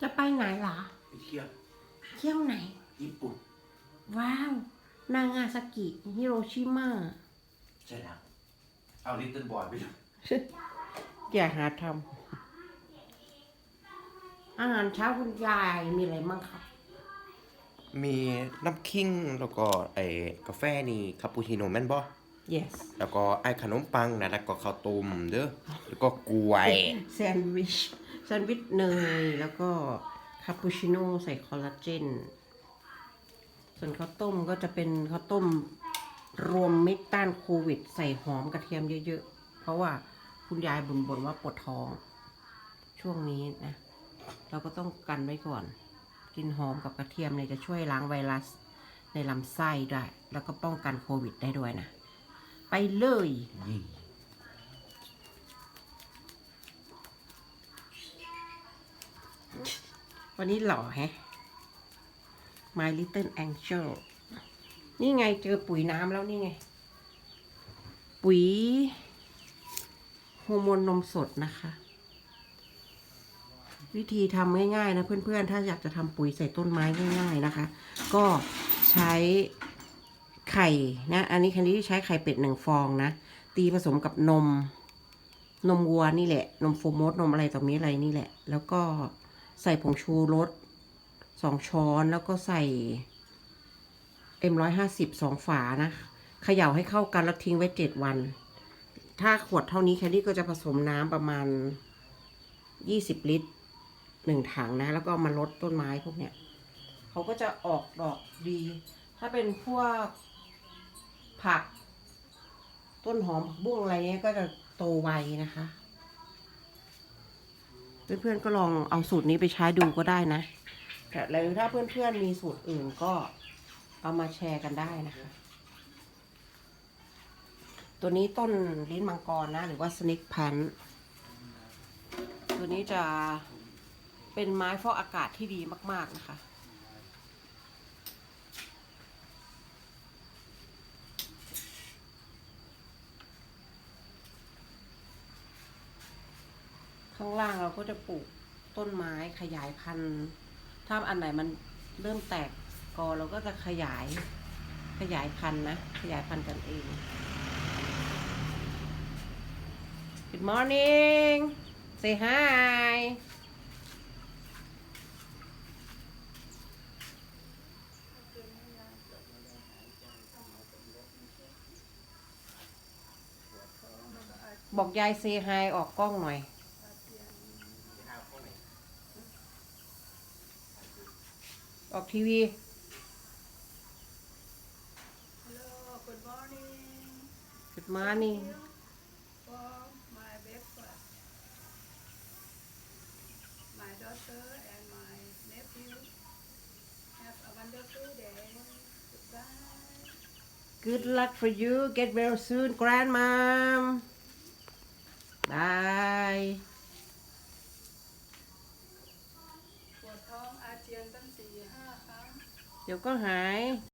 จะไปไหนเหรอไปเที่ยวเที่ยวไหน ญี่ปุ่นว้าว นางาซากิฮิโรชิมาใช่แล้วเอาลิตเติ้ลบอยไปเลยอย่าหาทำอาหารเช้าคุณยายมีอะไรบ้างครับ มีน้ำคิงแล้วก็ไอ้กาแฟนี่คาปูชิโน่แม่นบ่ yes แล้วก็ไอ้ขนมปังนะแล้วก็ข้าวต้มเด้อแล้วก็กล้วยแซนด์วิชแซนด์วิชเนย แล้วก็คาปูชิโน่ใส่คอลลาเจน ส่วนข้าวต้มก็จะเป็นข้าวต้มรวมมิตรต้านโควิด ใส่หอมกระเทียมเยอะๆ เพราะว่าคุณยายบ่นๆว่าปวดท้อง ช่วงนี้นะ เราก็ต้องกันไว้ก่อน กินหอมกับกระเทียมเนี่ยจะช่วยล้างไวรัสในลำไส้ได้แล้วก็ป้องกันโควิดได้ด้วยนะ ไปเลย วันนี้หล่อแฮะ My Little Angel นี่ไงเจอปุ๋ยน้ำแล้วนี่ไง ปุ๋ยโฮอร์โมนนมสดนะคะ วิธีทำง่ายๆนะเพื่อนๆ ถ้าอยากจะทำปุ๋ยใส่ต้นไม้ง่าย ๆนะคะ ก็ใช้ไข่นะ อันนี้คันนี้ใช้ไข่เป็ดหนึ่งฟองนะ ตีผสมกับนม นมวัวนี่แหละ นมโฟมดนมอะไรต่อมีอะไรนี่แหละ แล้วก็ ใส่ผงชูรสสองช้อนแล้วก็ใส่เอ็มร้อยห้าสิบสองฝานะเขย่าให้เข้ากันแล้วทิ้งไว้เจ็ดวัน ถ้าขวดเท่านี้แคดดี้ก็จะผสมน้ำประมาณยี่สิบลิตรหนึ่งถังนะ แล้วก็มาลดต้นไม้พวกเนี้ยเขาก็จะออกดอกดี ถ้าเป็นพวกผัก ต้นหอมผักบุ้งอะไรเงี้ยก็จะโตไวนะคะ เพื่อนๆก็ลองเอาสูตรนี้ไปใช้ดูก็ได้นะแต่แล้วถ้าเพื่อนๆมีสูตรอื่นก็เอามาแชร์กันได้นะคะ ตัวนี้ต้นลิ้นมังกรนะ หรือว่าสนิกพันตัวนี้จะเป็นไม้ฟอกอากาศที่ดีมาก ๆ นะคะ ข้างล่างเราก็จะปลูกต้นไม้ขยายพันธุ์ถ้าอันไหนมันเริ่มแตกกอเราก็จะขยายขยายพันธุ์นะ ขยายพันธุ์กันเอง Good morning say hi บอกยาย say hi ออกกล้องหน่อย ออกทีวี Hello, good morning. Good morning For my breakfast, my daughter and my nephew have a wonderful day. Goodbye. Good luck for you get well soon grandmom bye เดี๋ยวก็หาย